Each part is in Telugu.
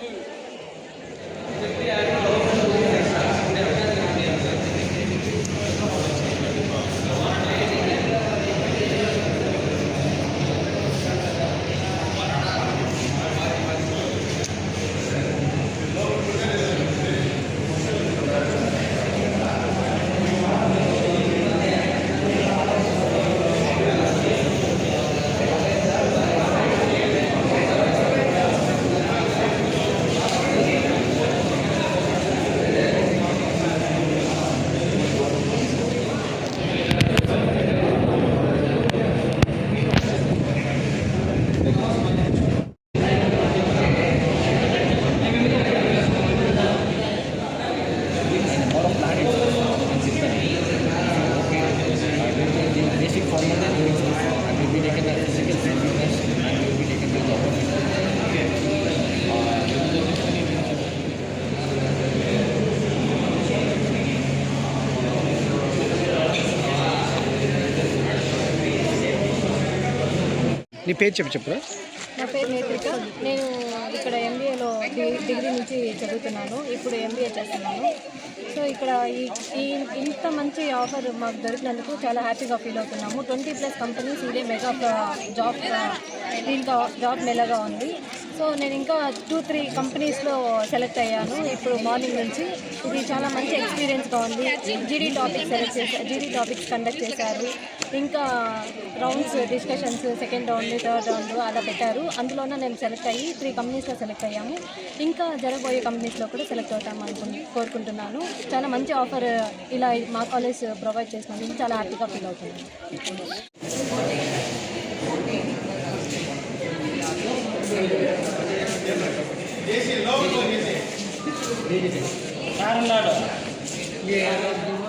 হুম పేరు చెప్పు చెప్పు. నా పేరు నేత్రిక. నేను ఇక్కడ ఎంబీఏలో డిగ్రీ నుంచి చదువుతున్నాను. ఇప్పుడు ఎంబీఏ చేస్తున్నాను. సో ఇక్కడ ఈ ఈ ఇంత మంచి ఆఫర్ మాకు దొరికినందుకు చాలా హ్యాపీగా ఫీల్ అవుతున్నాము. ట్వంటీ ప్లస్ కంపెనీస్ ఇదే మెగా జాబ్ దీంట్లో జాబ్ మెల్లగా ఉంది. సో నేను ఇంకా టూ త్రీ కంపెనీస్లో సెలెక్ట్ అయ్యాను. ఇప్పుడు మార్నింగ్ నుంచి ఇది చాలా మంచి ఎక్స్పీరియన్స్గా ఉంది. జీడీ టాపిక్స్ సెలెక్ట్ చేశారు జీడీ టాపిక్స్ కండక్ట్ చేశారు. ఇంకా rounds discussions second round third round అలా పెట్టారు అందులోనే నేను సెలెక్ట్ అయ్యి త్రీ కంపెనీస్లో సెలెక్ట్ అయ్యాము ఇంకా జరగబోయే కంపెనీస్లో కూడా సెలెక్ట్ అవుతాము అనుకుని కోరుకుంటున్నాను చాలా మంచి ఆఫర్ ఇలా మా కాలేజ్ ప్రొవైడ్ చేసినందుకు చాలా హ్యాపీగా ఫీల్ అవుతున్నాను We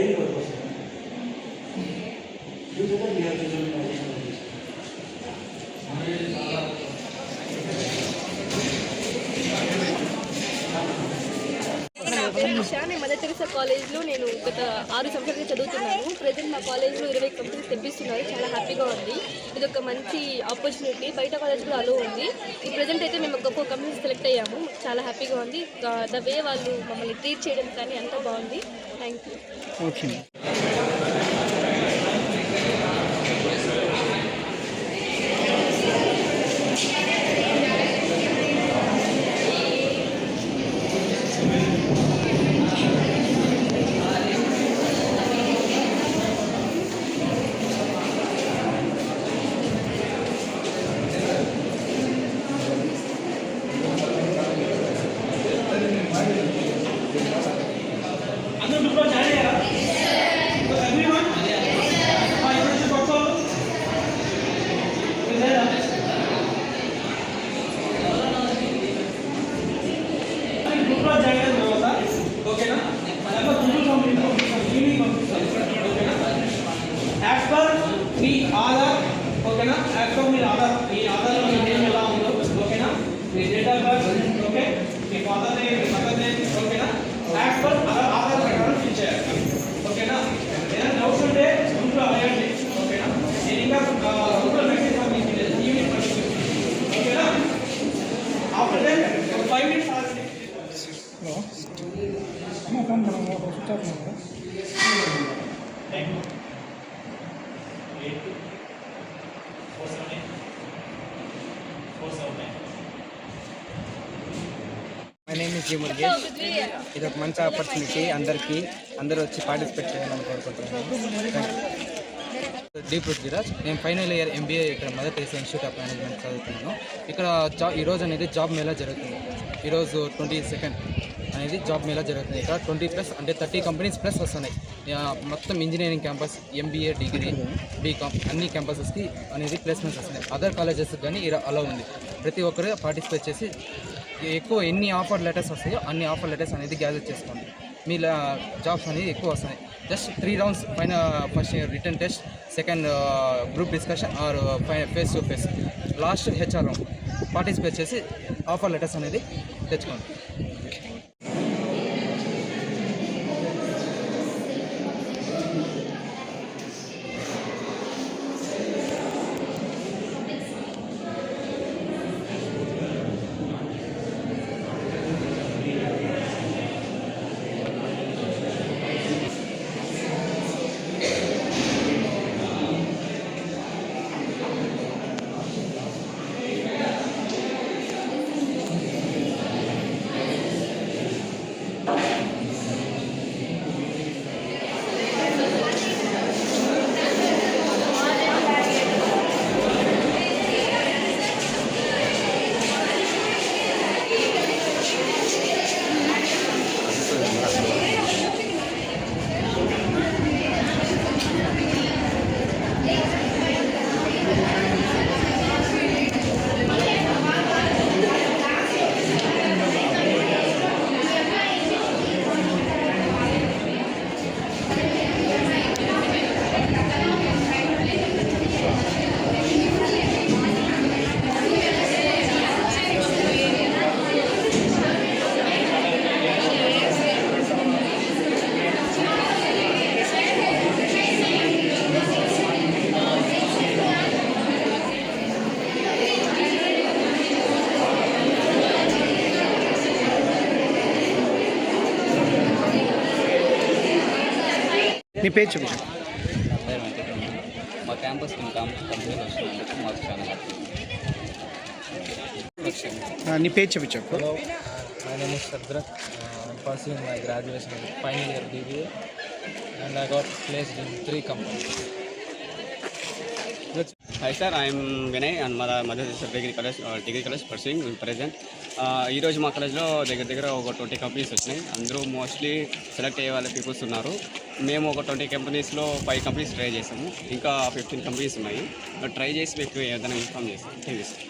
这个就是，就觉得你要尊重那些。నేను కాలేజ్లో నేను గత ఆరు సంవత్సరాలుగా చదువుతున్నాను. ప్రజెంట్ మా కాలేజ్లో ఇరవై కంపెనీస్ తెప్పిస్తున్నారు. చాలా హ్యాపీగా ఉంది. ఇది ఒక మంచి ఆపర్చునిటీ. బయట కాలేజ్ కూడా అలో ఉంది. ఈ ప్రజెంట్ అయితే మేము గొప్ప కంపెనీస్ సెలెక్ట్ అయ్యాము. చాలా హ్యాపీగా ఉంది. ద వే వాళ్ళు మమ్మల్ని ట్రీట్ చేయడం కానీ అంతా బాగుంది. Thank you. Okay. My name is G ఇది ఒక మంచి ఆపర్చునిటీ అందరికీ. అందరూ వచ్చి పార్టిసిపేట్ చేయాలని కోరుకుంటున్నాను దీప్ you. నేను ఫైనల్ ఇయర్ ఎంబీఏ ఇక్కడ mother Teresa institute of management చదువుతున్నాను. ఇక్కడ జాబ్ ఈరోజు అనేది జాబ్ మేళా జరుగుతుంది. ఈరోజు ట్వంటీ సెకండ్ అనేది జాబ్ మేళా జరుగుతుంది. ఇక్కడ ట్వంటీ ప్లస్ అంటే థర్టీ కంపెనీస్ ప్లస్ వస్తున్నాయి. మొత్తం engineering campus MBA degree BCom అన్ని క్యాంపసెస్కి అనేది ప్లేస్మెంట్స్ వస్తున్నాయి. అదర్ కాలేజెస్ కానీ ఇలా అలా ఉంది. ప్రతి ఒక్కరు పార్టిసిపేట్ చేసి ఎక్కువ ఎన్ని ఆఫర్ లెటర్స్ వస్తాయో అన్ని ఆఫర్ లెటర్స్ అనేది గ్యాదర్ చేసుకోండి. మీ జాబ్స్ అనేది ఎక్కువ వస్తున్నాయి. జస్ట్ త్రీ రౌండ్స్ పైన first written test second group discussion or face to face last HR round participate చేసి ఆఫర్ లెటర్స్ అనేది తెచ్చుకోండి. నీ పేరు చూపించు. మా క్యాంపస్ కంపెనీలు వచ్చినందుకు మాకు చాలా నీ పేరు చూపించు Hello, my name is Sadrak. Uh, I'm pursuing my graduation in final year BBA and I got hi sir I'm Vinay and మా mother degree college degree college pursuing present ఈరోజు మా కాలేజ్లో దగ్గర దగ్గర ఒక ట్వంటీ కంపెనీస్ వచ్చినాయి. అందరూ మోస్ట్లీ సెలెక్ట్ అయ్యే వాళ్ళ పీపుల్స్ ఉన్నారు. మేము ఒక ట్వంటీ కంపెనీస్లో ఫైవ్ కంపెనీస్ ట్రై చేసాము. ఇంకా ఫిఫ్టీన్ కంపెనీస్ ఉన్నాయి. ట్రై చేసి మీకు ఏదైనా ఇన్ఫామ్ చేస్తాం. Thank you sir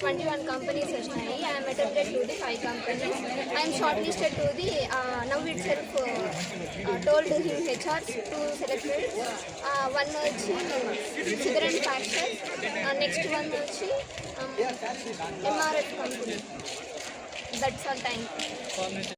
twenty one companies వచ్చినాయి I'm attempted to the five companies I'm shortlisted to the now itself told him HR to selected one వచ్చి సిగరెట్ ఫ్యాక్టర్ నెక్స్ట్ వన్ వచ్చి MRF company that's all thank you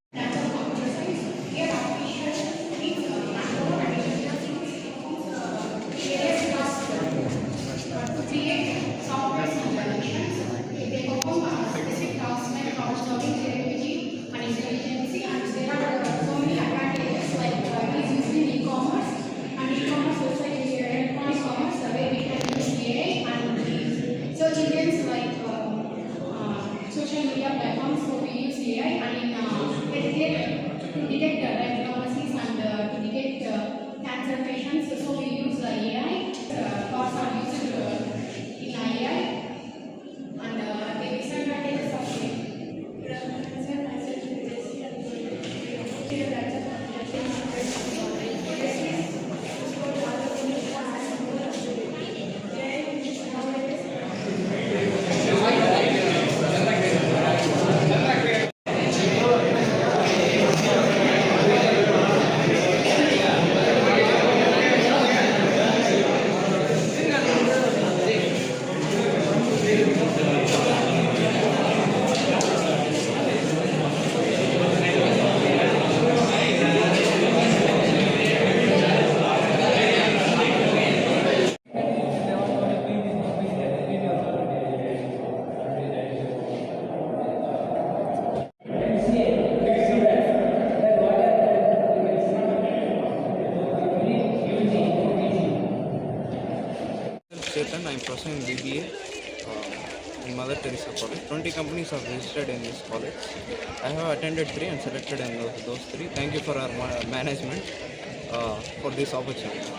in Mother Teresa College. 20 companies are registered in this college. I have attended three and selected in those, those three. Thank you for our ma- management uh, for this opportunity.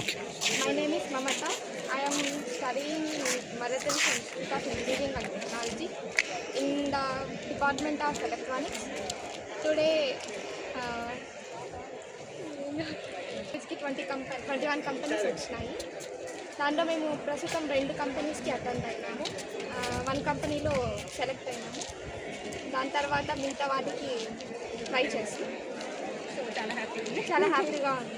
Okay My name is Mamata. I am studying Mother Teresa Institute of Engineering and Technology in the Department of Electronics. Today, uh, కి twenty company twenty one companies వచ్చినాయి దాంట్లో మేము ప్రస్తుతం రెండు కంపెనీస్కి అటెండ్ అయినాము. వన్ కంపెనీలో సెలెక్ట్ అయినాము. దాని తర్వాత మిగతా వాటికి ట్రై చేస్తాం. చాలా హ్యాపీగా ఉంది.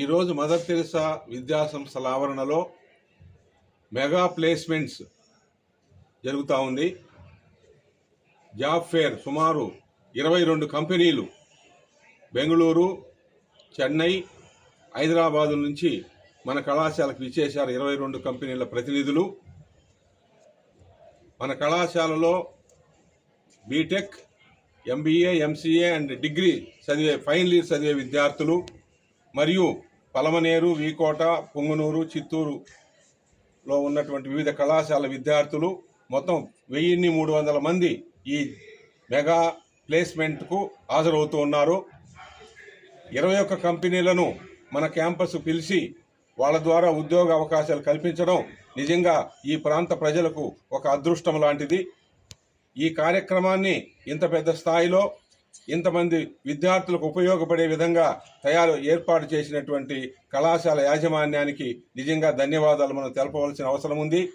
ఈరోజు మదర్ తెరిసా విద్యాసంస్థల ఆవరణలో మెగా ప్లేస్మెంట్స్ జరుగుతూ ఉంది. జాబ్ ఫేర్ సుమారు ఇరవై రెండు కంపెనీలు బెంగళూరు చెన్నై హైదరాబాదు నుంచి మన కళాశాలకు విచ్చేశారు ఇరవై రెండు కంపెనీల ప్రతినిధులు. మన కళాశాలలో BTech MBA MCA and degree చదివే ఫైనల్ ఇయర్ చదివే విద్యార్థులు మరియు పలమనేరు వీకోట పొంగునూరు చిత్తూరులో ఉన్నటువంటి వివిధ కళాశాల విద్యార్థులు మొత్తం వెయ్యిన్ని మూడు వందల మంది ఈ మెగా ప్లేస్మెంట్కు హాజరవుతూ ఉన్నారు. ఇరవై ఒక్క కంపెనీలను మన క్యాంపస్ పిలిచి వాళ్ళ ద్వారా ఉద్యోగ అవకాశాలు కల్పించడం నిజంగా ఈ ప్రాంత ప్రజలకు ఒక అదృష్టం లాంటిది. ఈ కార్యక్రమాన్ని ఇంత పెద్ద స్థాయిలో ఇంతమంది విద్యార్థులకు ఉపయోగపడే విధంగా తయారు ఏర్పాటు చేసినటువంటి కళాశాల యాజమాన్యానికి నిజంగా ధన్యవాదాలు మనం తెలపవలసిన అవసరం ఉంది.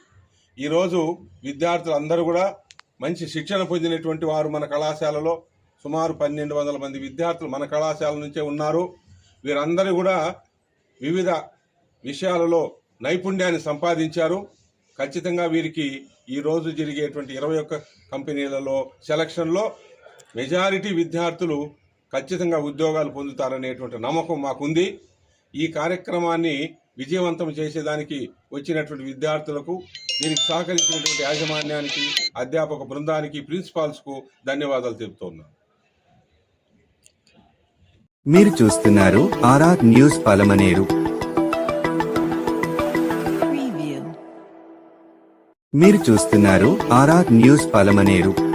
ఈరోజు విద్యార్థులు అందరూ కూడా మంచి శిక్షణ పొందినటువంటి వారు మన కళాశాలలో. సుమారు పన్నెండు వందల మంది విద్యార్థులు మన కళాశాల నుంచే ఉన్నారు. వీరందరూ కూడా వివిధ విషయాలలో నైపుణ్యాన్ని సంపాదించారు. ఖచ్చితంగా వీరికి ఈ రోజు జరిగేటువంటి ఇరవై ఒక్క కంపెనీలలో సెలక్షన్లో మెజారిటీ విద్యార్థులు ఖచ్చితంగా ఉద్యోగాలు పొందుతారనేటువంటి నమ్మకం మాకుంది. ఈ కార్యక్రమాన్ని విజయవంతం చేసేదానికి వచ్చినటువంటి విద్యార్థులకు దీనికి సహకరించినటువంటి యాజమాన్యానికి అధ్యాపక బృందానికి ప్రిన్సిపాల్స్కు ధన్యవాదాలు తెలుపుతున్నాను. మీరు చూస్తున్నారు ఆర్ఆర్ న్యూస్ పలమనేరు. మీరు చూస్తున్నారు ఆర్ఆర్ న్యూస్ పలమనేరు.